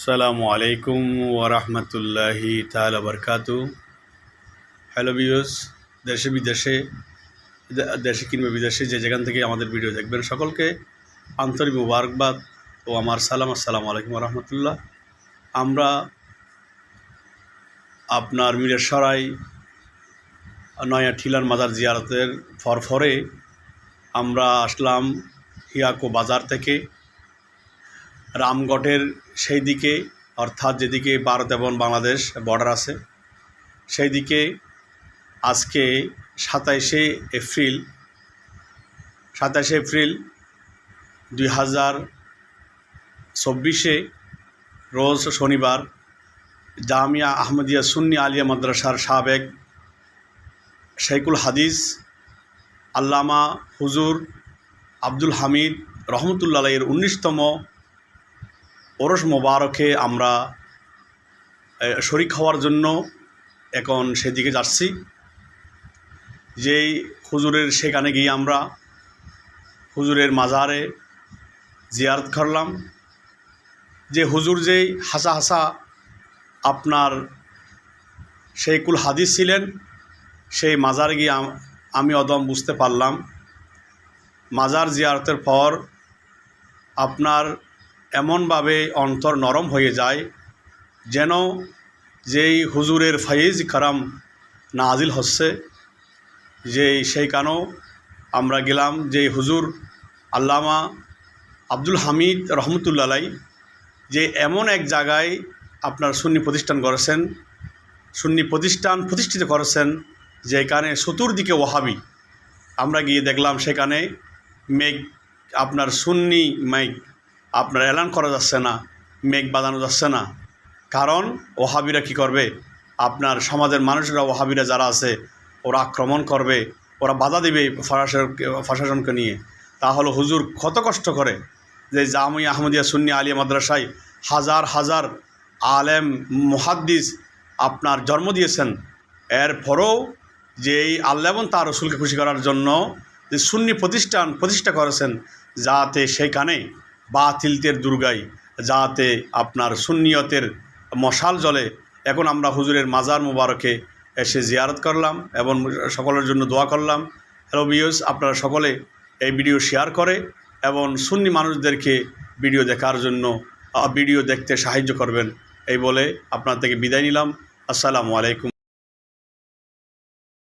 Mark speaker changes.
Speaker 1: সালামু আলাইকুম ওরহমতুল্লাহি তালা বরকাতু। হ্যালো বিয়স দেশে বিদেশে, দেশে কিংবা বিদেশে যে যেখান থেকে আমাদের ভিডিও দেখবেন সকলকে আন্তরিক মুবারকবাদ ও আমার সালাম, আসসালামু আলাইকুম রহমতুল্লাহ। আমরা আপনার মিরের সরাই নয়া ঠিলার মাজার জিয়ারতের ফরফরে আমরা আসলাম হিয়াকো বাজার থেকে। রামগড়ের সেই দিকে, অর্থাৎ যেদিকে ভারত এবং বাংলাদেশ বর্ডার আছে, সেই দিকে আজকে সাতাইশে এপ্রিল সাতাশে এপ্রিল দুই হাজার চব্বিশে রোজ শনিবার জামিয়া আহমদিয়া সুন্নি আলিয়া মাদ্রাসার সাবেক শেখুল হাদিস আল্লামা হুজুর আব্দুল হামিদ রহমতুল্লাহ এর উনিশতম ওরস মোবারকে আমরা শরিক হওয়ার জন্য এখন সেদিকে যাচ্ছি। যেই হুজুরের সেখানে গিয়ে আমরা হুজুরের মাজারে জিয়ারত করলাম। যে হুজুর যেই হাসা হাসা আপনার শেখুল হাদিস ছিলেন, সেই মাজারে গিয়ে আমি অদম বুঝতে পারলাম। মাজার জিয়ারতের পর আপনার এমনভাবে অন্তর নরম হয়ে যায় যেন যেই হুজুরের ফাইজ কারাম নাজিল হচ্ছে, যেই সেইখানেও আমরা গেলাম যে হুজুর আল্লামা আব্দুল হামিদ রহমতুল্লাহ যে এমন এক জায়গায় আপনার সুন্নি প্রতিষ্ঠান করেছেন সুন্নি প্রতিষ্ঠান প্রতিষ্ঠিত করেছেন, যেখানে চতুর্দিকে ওহাবি আমরা গিয়ে দেখলাম সেখানে মেঘ, আপনার সুন্নি মেঘ আপনার এলান করা যাচ্ছে না, মেঘ বাঁধানো যাচ্ছে না। কারণ ওহাবিরা কি করবে? আপনার সমাজের মানুষরা ওহাবিরা যারা আছে, ওরা আক্রমণ করবে, ওরা বাধা দেবে প্রশাসন প্রশাসনকে নিয়ে। তাহলে হুজুর কত কষ্ট করে যে জামি আহমদিয়া সুন্নি আলিয়া মাদ্রাসায় হাজার হাজার আলেম, মুহাদ্দিস আপনার জন্ম দিয়েছেন। এরপরেও যে এই আল্লাহ এবং তার রসুলকে খুশি করার জন্য যে সুন্নি প্রতিষ্ঠান প্রতিষ্ঠা করেছেন, যাতে সেখানে বাতিলতের দুর্গাই যাতে আপনার সুন্নিয়তের মশাল জলে এখন আমরা হুজুরের মাজার মুবারকে এসে জিয়ারত করলাম এবং সকলের জন্য দোয়া করলাম। হ্যালো বিয়স আপনারা সকলে এই ভিডিও শেয়ার করে এবং সুন্নি মানুষদেরকে ভিডিও দেখার জন্য ভিডিও দেখতে সাহায্য করবেন। এই বলে আপনার থেকে বিদায় নিলাম। আসসালামু আলাইকুম।